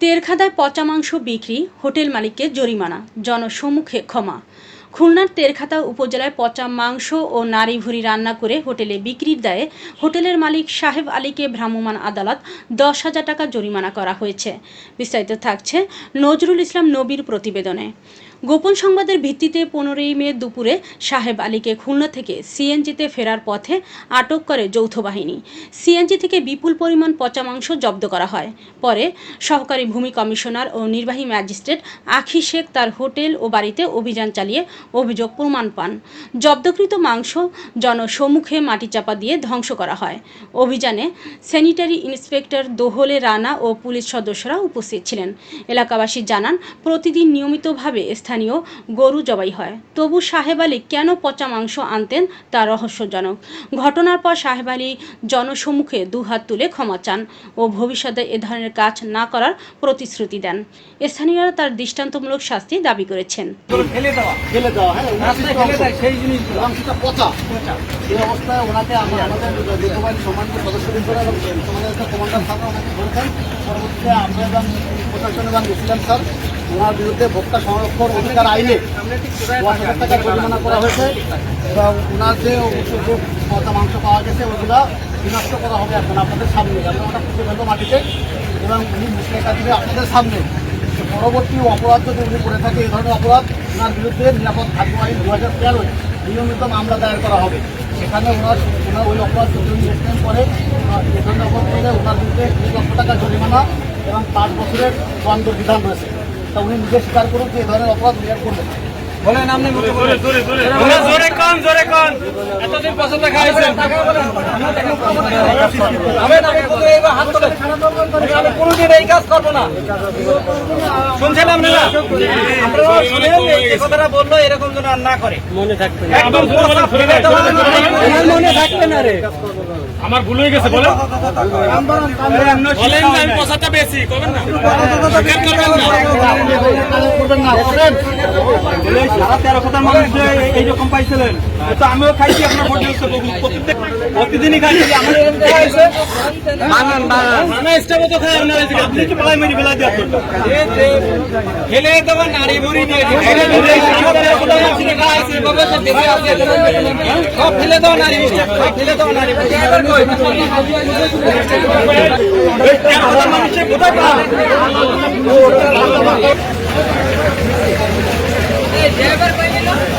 তেরখাদায় পচা মাংস বিক্রি, হোটেল মালিককে জরিমানা, জনসম্মুখে ক্ষমা। খুলনার তেরখাতা উপজেলায় পচা মাংস ও নারী ভুরি রান্না করে হোটেলে বিক্রির দায়ে হোটেলের মালিক সাহেব আলীকে ভ্রাম্যমাণ আদালত দশ হাজার টাকা জরিমানা করা হয়েছে। বিস্তারিত থাকছে নজরুল ইসলাম নবীর প্রতিবেদনে। গোপন সংবাদের ভিত্তিতে পনেরোই মে দুপুরে সাহেব আলীকে খুলনা থেকে সিএনজিতে ফেরার পথে আটক করে যৌথ বাহিনী। সিএনজি থেকে বিপুল পরিমাণ পচা মাংস জব্দ করা হয়। পরে সহকারী ভূমি কমিশনার ও নির্বাহী ম্যাজিস্ট্রেট আখি শেখ তার হোটেল ও বাড়িতে অভিযান চালিয়ে অভিযোগ প্রমাণ পান। জব্দকৃত মাংস জনসম্মুখে মাটি চাপা দিয়ে ধ্বংস করা হয়। অভিযানে স্যানিটারি ইন্সপেক্টর দোহলে রানা ও পুলিশ সদস্যরা উপস্থিত ছিলেন। এলাকাবাসী জানান, প্রতিদিন নিয়মিতভাবে স্থানীয় গরু জবাই হয়। তবু সাহেব আলী কেন পচা মাংস আনতেন তা রহস্যজনক। ঘটনার পর সাহেব আলী জনসম্মুখে দুহাত তুলে ক্ষমা চান ও ভবিষ্যতে এ ধরনের কাজ না করার প্রতিশ্রুতি দেন। স্থানীয়রা তার দৃষ্টান্তমূলক শাস্তি দাবি করেছেন। হ্যাঁ পরবর্তীতে আমরা এবং প্রশাসন এবং স্যার ওনার বিরুদ্ধে ভোক্তা সংরক্ষণ অধিকার আইনে দশ হাজার টাকা জরিমানা করা হয়েছে এবং ওনার যে পচা মাংস পাওয়া গেছে, ওগুলা বিনষ্ট করা হবে এখন আপনাদের সামনে। যাতে ওটা মাটিতে এবং উনি মুসলিকা দিবে আপনাদের সামনে। পরবর্তী অপরাধ যদি উনি করে থাকে, এই ধরনের অপরাধ ওনার বিরুদ্ধে নিরাপদ খাদ্য আইন দু হাজার তেরোয় নিয়মিত মামলা দায়ের করা হবে। সেখানে ওনার ওনার ওই অপরাধ যদি উনি এক্সটেন্ড করে এই ধরনের অপরাধ করলে ওনার বিরুদ্ধে দুই লক্ষ টাকা জরিমানা এবং পাঁচ বছরের দণ্ড বিধান রয়েছে। তা উনি নিজে স্বীকার করুন যে এ ধরনের অপরাধ উনি করবেন। বলেন আপনি মুখে বলেন জোরে কন জোরে কন এতদিন পছন্দ খাইছেন আমি তাকে বলি এইবার হাত তোলেন আমি কোনোদিন এই কাজ করব না শুনছেন আপনারা আপনারা শুনেন এই কথাটা বলল এরকম যেন আর না করে মনে থাকবে একদম মনে থাকবে না রে আমার ভুল হয়ে গেছে বলেন বলেন যে আমি পয়সাটা বেশি করবেন না করবেন না সারা তেরো কোটার মানুষ এইরকম পাইছিলেন। তো আমিও খাইছি আপনার হোটেল প্রতিদিনই খাইছি। আমার এরকম দেখা হয়েছে নানা স্টাফও তো খায় আপনারা এদিকে। আপনি কি পালাই মেরি ফেলাই দিয়ে আপনার ফেলে দেবেন নারী বুড়ি দিয়ে সব ফেলে দাও নারী মানুষের কোথায় जयवर पहले लो